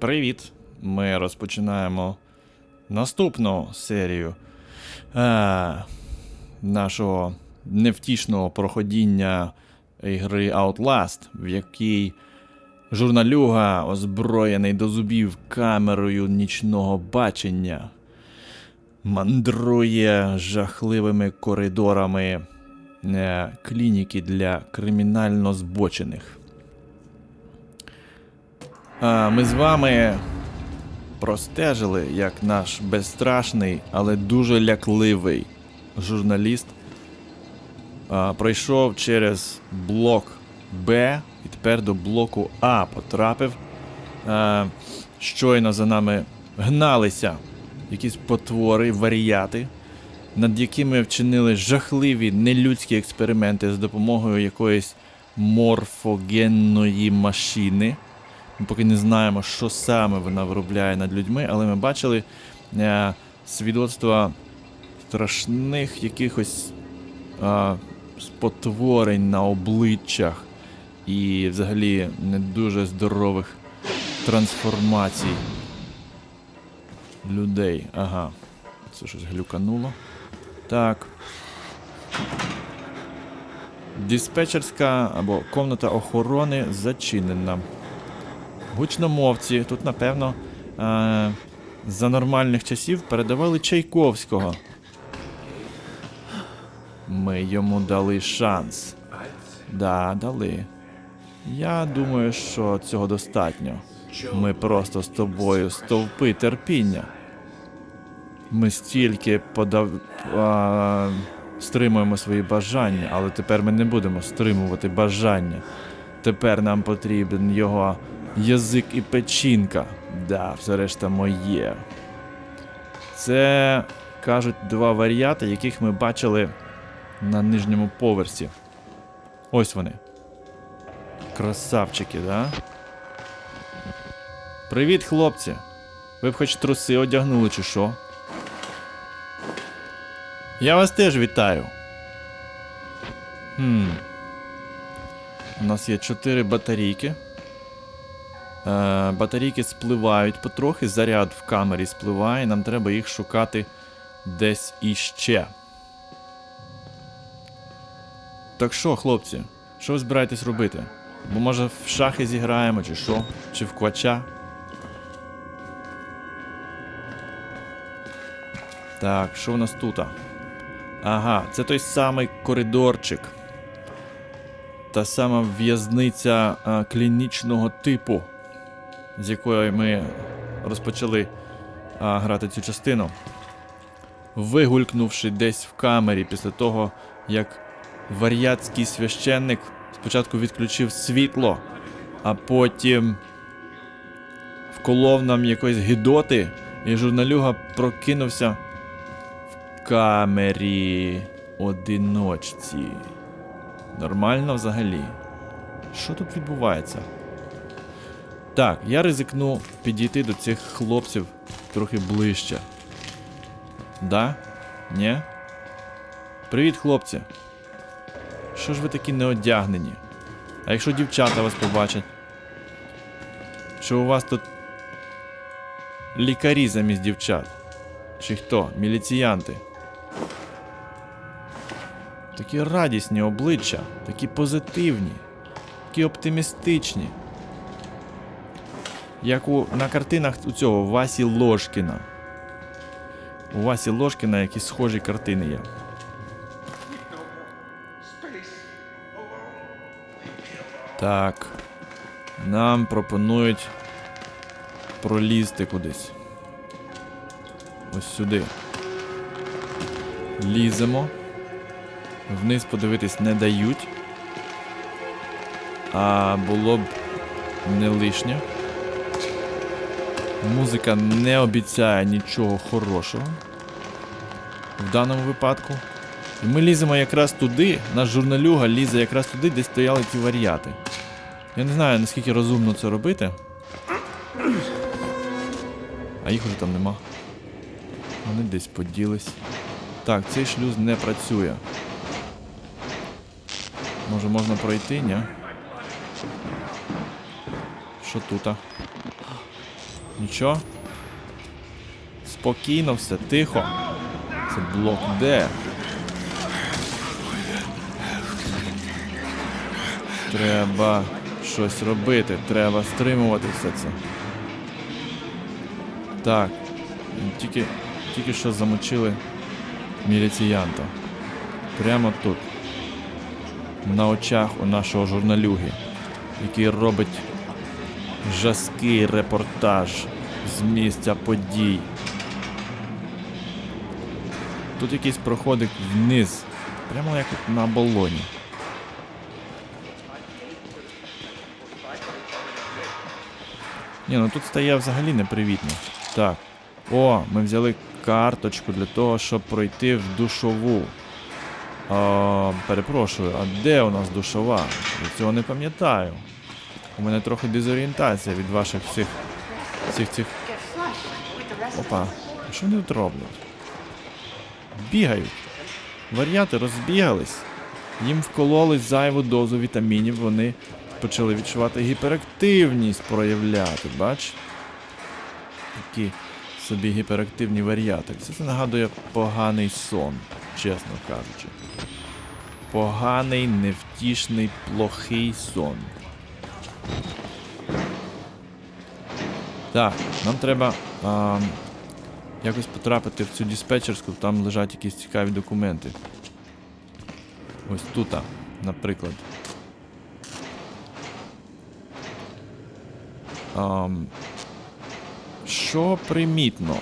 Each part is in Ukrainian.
Привіт! Ми розпочинаємо наступну серію е, нашого невтішного проходіння ігри Outlast, в якій журналюга, озброєний до зубів камерою нічного бачення, мандрує жахливими коридорами е, клініки для кримінально збочених. Ми з вами простежили, як наш безстрашний, але дуже лякливий журналіст пройшов через блок Б і тепер до блоку А потрапив. Щойно за нами гналися якісь потвори, варіяти, над якими вчинили жахливі нелюдські експерименти з допомогою якоїсь морфогенної машини. Ми поки не знаємо, що саме вона виробляє над людьми, але ми бачили е, свідоцтва страшних якихось е, спотворень на обличчях і взагалі не дуже здорових трансформацій людей. Ага, це щось глюкануло. Так. Диспетчерська або комната охорони зачинена. Гучномовці тут, напевно, е- за нормальних часів передавали Чайковського. Ми йому дали шанс. Да, дали. Я думаю, що цього достатньо. Ми просто з тобою стовпи терпіння. Ми стільки подав... а... стримуємо свої бажання, але тепер ми не будемо стримувати бажання. Тепер нам потрібен його язик і печінка. Да, все решта моє. Це кажуть два варіати, яких ми бачили на нижньому поверсі. Ось вони. Красавчики, да? Привіт, хлопці. Ви б хоч труси одягнули, чи що? Я вас теж вітаю. Хм. У нас є чотири батарейки. Е, батарейки спливають потрохи, заряд в камері спливає, нам треба їх шукати десь іще. Так що, хлопці, що ви збираєтесь робити? Бо може в шахи зіграємо, чи що? Чи в квача? Так, що в нас тут? Ага, це той самий коридорчик. Та сама в'язниця а, клінічного типу, з якої ми розпочали а, грати цю частину. Вигулькнувши десь в камері після того, як вар'ятський священник спочатку відключив світло, а потім вколов нам якоїсь гидоти, і журналюга прокинувся в камері одиночці. Нормально взагалі. Що тут відбувається? Так, я ризикну підійти до цих хлопців трохи ближче. Да? Нє? Привіт, хлопці. Що ж ви такі неодягнені? А якщо дівчата вас побачать? Що у вас тут лікарі замість дівчат? Чи хто? Міліціянти? Такі радісні обличчя, такі позитивні, такі оптимістичні. Як у, на картинах у цього Васі Ложкіна. У Васі Ложкіна якісь схожі картини є. Так. Нам пропонують пролізти кудись. Ось сюди. Ліземо. Вниз подивитись не дають. А було б не лишнє. Музика не обіцяє нічого хорошого. В даному випадку. І ми ліземо якраз туди, наш журналюга лізе якраз туди, де стояли ті варіати. Я не знаю, наскільки розумно це робити. А їх уже там нема. Вони десь поділись. Так, цей шлюз не працює. Може можна пройти, ні? Що тут? Нічого? Спокійно все, тихо. Це блок Д. Треба щось робити, треба стримувати все це. Так. Тільки, тільки що замочили міліціянта. Прямо тут. На очах у нашого журналюги, який робить жаский репортаж з місця подій. Тут якийсь проходик вниз, прямо як на болоні. Ні, ну тут стає взагалі непривітно. Так. О, ми взяли карточку для того, щоб пройти в душову. А, перепрошую, а де у нас душова? Я цього не пам'ятаю. У мене трохи дезорієнтація від ваших всіх всіх цих. Опа. Що вони тут роблять? Бігають. Варіати розбігались. Їм вкололи зайву дозу вітамінів, вони почали відчувати гіперактивність проявляти, бач? Такі собі гіперактивні варіати. Це, це нагадує поганий сон, чесно кажучи. Поганий, невтішний, плохий сон. Так, нам треба а, якось потрапити в цю диспетчерську, там лежать якісь цікаві документи. Ось тут, наприклад. Ам, що примітно?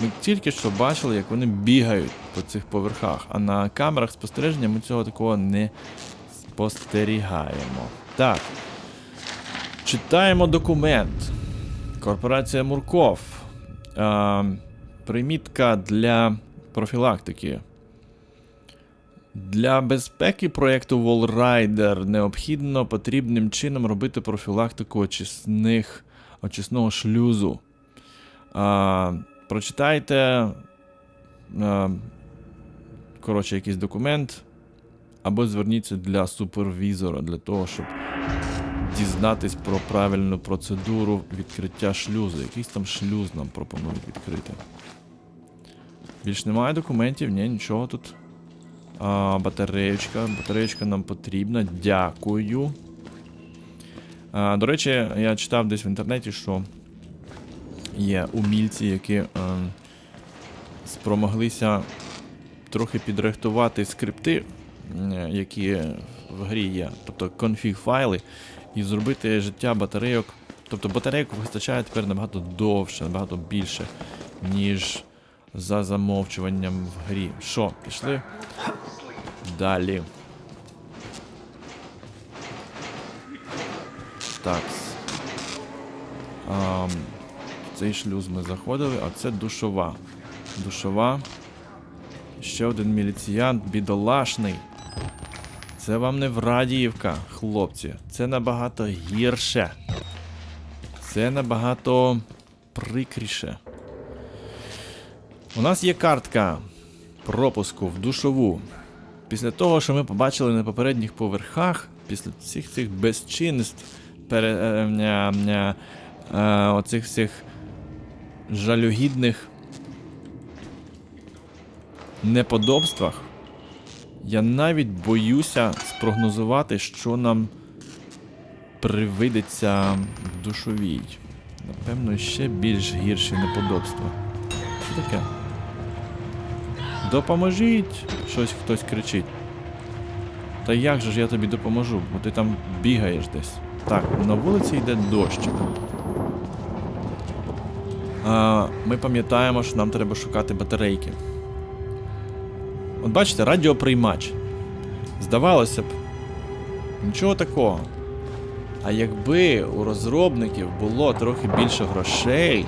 Ми тільки що бачили, як вони бігають по цих поверхах, а на камерах спостереження ми цього такого не спостерігаємо. Так. Читаємо документ. Корпорація Мурков. А, примітка для профілактики. Для безпеки проєкту Wallrider необхідно потрібним чином робити профілактику очисних, очисного шлюзу. А, прочитайте. А, коротше, якийсь документ. Або зверніться для супервізора для того, щоб дізнатись про правильну процедуру відкриття шлюзу. Якийсь там шлюз нам пропонують відкрити. Більш немає документів, ні, нічого тут. А, батареєчка. Батареєчка нам потрібна. Дякую. А, до речі, я читав десь в інтернеті, що є умільці, які е, спромоглися трохи підрихтувати скрипти, е, які в грі є, тобто конфіг файли, і зробити життя батарейок. Тобто батарейок вистачає тепер набагато довше, набагато більше, ніж за замовчуванням в грі. Що, пішли? Далі. Так. А, цей шлюз ми заходили, а це душова. Душова. Ще один міліціянт, бідолашний. Це вам не Врадіївка, хлопці. Це набагато гірше. Це набагато прикріше. У нас є картка пропуску в душову. Після того, що ми побачили на попередніх поверхах, після всіх цих безчинств, пере, е, ня, ня, е, оцих всіх жалюгідних неподобствах, я навіть боюся спрогнозувати, що нам привидеться в душовій. Напевно, ще більш гірші неподобства. Що таке? Допоможіть! Щось хтось кричить. Та як же ж я тобі допоможу? Бо ти там бігаєш десь. Так, на вулиці йде дощик. А, ми пам'ятаємо, що нам треба шукати батарейки. Бачите, радіоприймач. Здавалося б, нічого такого. А якби у розробників було трохи більше грошей,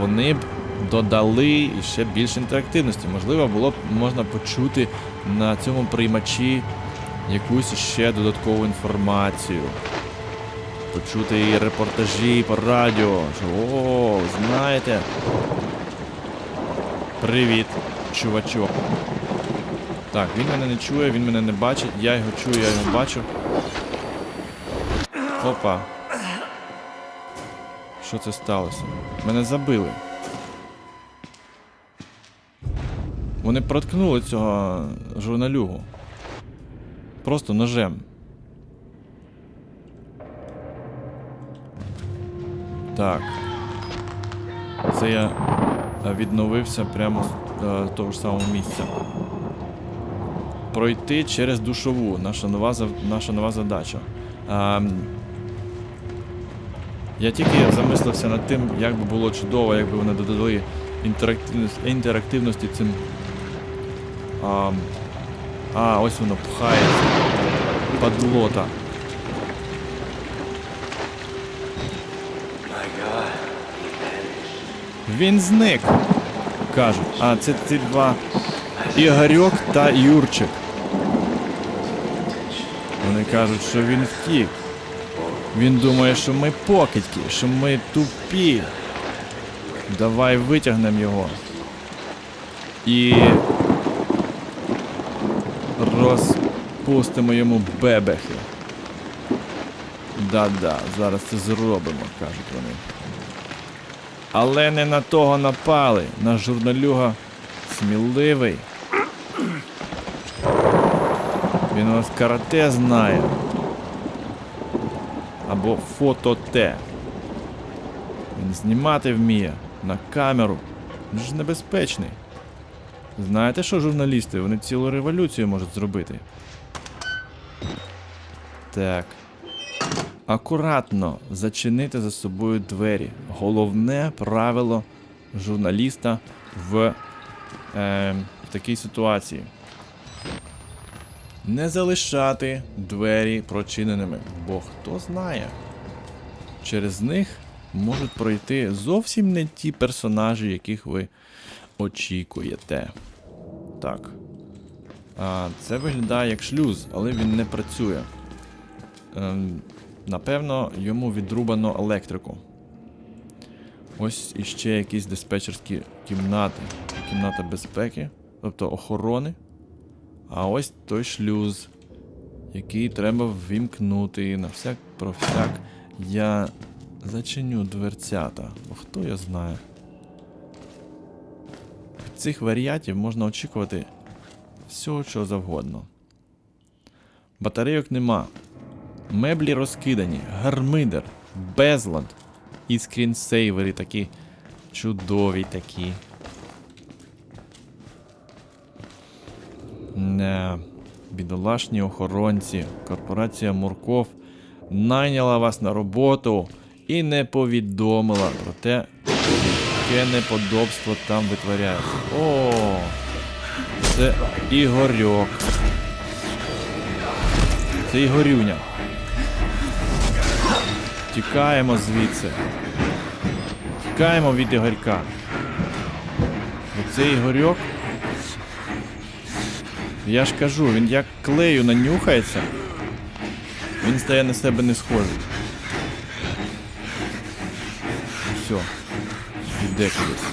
вони б додали ще більше інтерактивності. Можливо, було б можна почути на цьому приймачі якусь ще додаткову інформацію. Почути і репортажі по радіо. Що, о, знаєте. Привіт, чувачок. Так, він мене не чує, він мене не бачить, я його чую, я його бачу. Опа. Що це сталося. Мене забили. Вони проткнули цього журналюгу. Просто ножем. Так. Це я е, відновився прямо з е, того ж самого місця. Пройти через душову. Наша нова, наша нова задача. Ем, я тільки замислився над тим, як би було чудово, якби вони додали інтерактивність, інтерактивності цим. А, а, ось воно пхається. Падлота. Він зник. Кажуть. А, це ці два. Ігорьок та Юрчик. Кажуть, що він втік. Він думає, що ми покидьки, що ми тупі. Давай витягнемо його. І розпустимо йому бебехи. Да-да, зараз це зробимо, кажуть вони. Але не на того напали. Наш журналюга сміливий. Він у нас карате знає. Або фото Т. Він знімати вміє на камеру. Він ж небезпечний. Знаєте що, журналісти? Вони цілу революцію можуть зробити. Так. Акуратно зачинити за собою двері. Головне правило журналіста в, е, в такій ситуації. Не залишати двері прочиненими, бо хто знає. Через них можуть пройти зовсім не ті персонажі, яких ви очікуєте. Так. А, це виглядає як шлюз, але він не працює. Ем, напевно, йому відрубано електрику. Ось іще якісь диспетчерські кімнати. Кімната безпеки, тобто охорони. А ось той шлюз, який треба ввімкнути. На всяк про всяк я зачиню дверцята. Бо хто я знає. Від цих варіатів можна очікувати всього чого завгодно. Батарейок нема. Меблі розкидані, гармидер, безлад і скрінсейвери такі чудові такі. Не, бідолашні охоронці, корпорація Мурков найняла вас на роботу і не повідомила про те, яке неподобство там витворяється. О, це Ігорьок. Це Ігорюня. Тікаємо звідси. Тікаємо від Ігорька. Оцей Ігорьок. Я ж кажу, він як клею нанюхається. Він стає на себе не схожий. Все. Іде кудись.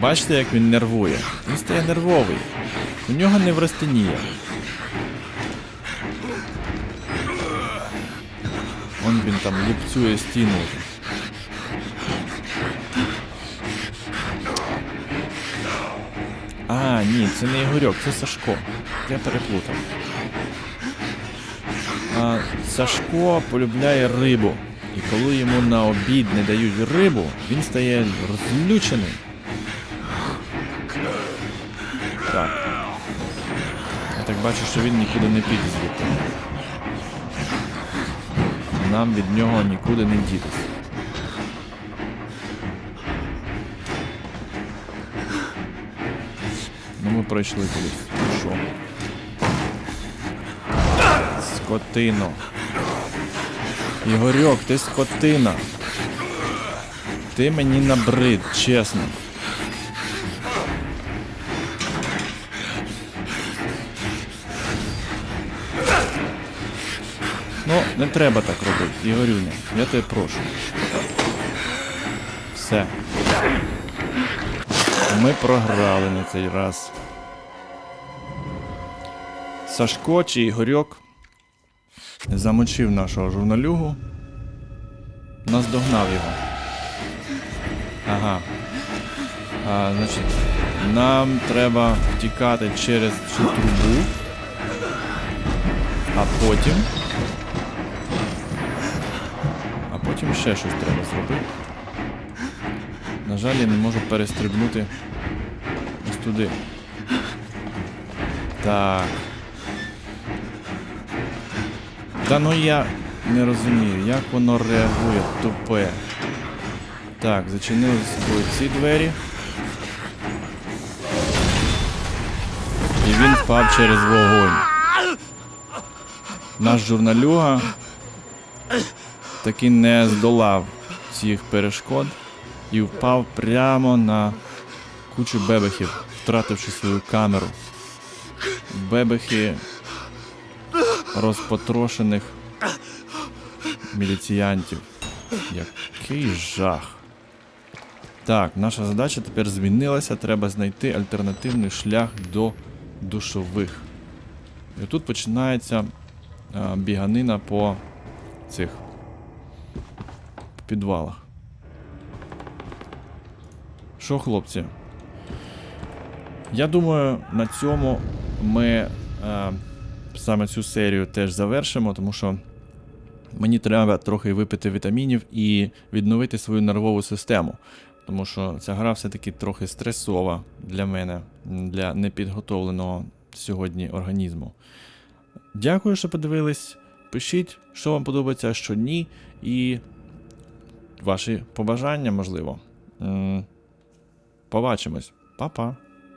Бачите, як він нервує? Він стає нервовий. У нього не неврастенія. Он він там ліпцює стіну. А, ні, це не Ігорьок, це Сашко. Я переплутав. А, Сашко полюбляє рибу. І коли йому на обід не дають рибу, він стає розлючений. Так. Я так бачу, що він нікуди не піде звідти. Нам від нього нікуди не дітись. Ми пройшли. Ну Що? Скотино. Ігорьок, ти скотина. Ти мені набрид, чесно. Ну, не треба так робити, Ігорюня. Я тебе прошу. Все. Ми програли на цей раз. Сашко чи Ігорьок замочив нашого журналюгу. наздогнав його. Ага. А, значить, нам треба втікати через цю трубу. А потім. А потім ще щось треба зробити. На жаль, я не можу перестрибнути ось туди. Так. Та ну я не розумію, як воно реагує тупе. Так, зачинились ці двері. І він впав через вогонь. Наш журналюга таки не здолав цих перешкод і впав прямо на кучу бебехів, втративши свою камеру. Бебехи розпотрошених міліціянтів. Який жах. Так, наша задача тепер змінилася. Треба знайти альтернативний шлях до душових. І тут починається а, біганина по цих підвалах. Що, хлопці? Я думаю, на цьому ми е, саме цю серію теж завершимо, тому що мені треба трохи випити вітамінів і відновити свою нервову систему. Тому що ця гра все-таки трохи стресова для мене, для непідготовленого сьогодні організму. Дякую, що подивились. Пишіть, що вам подобається, що ні, і ваші побажання, можливо. Побачимось. Па-па.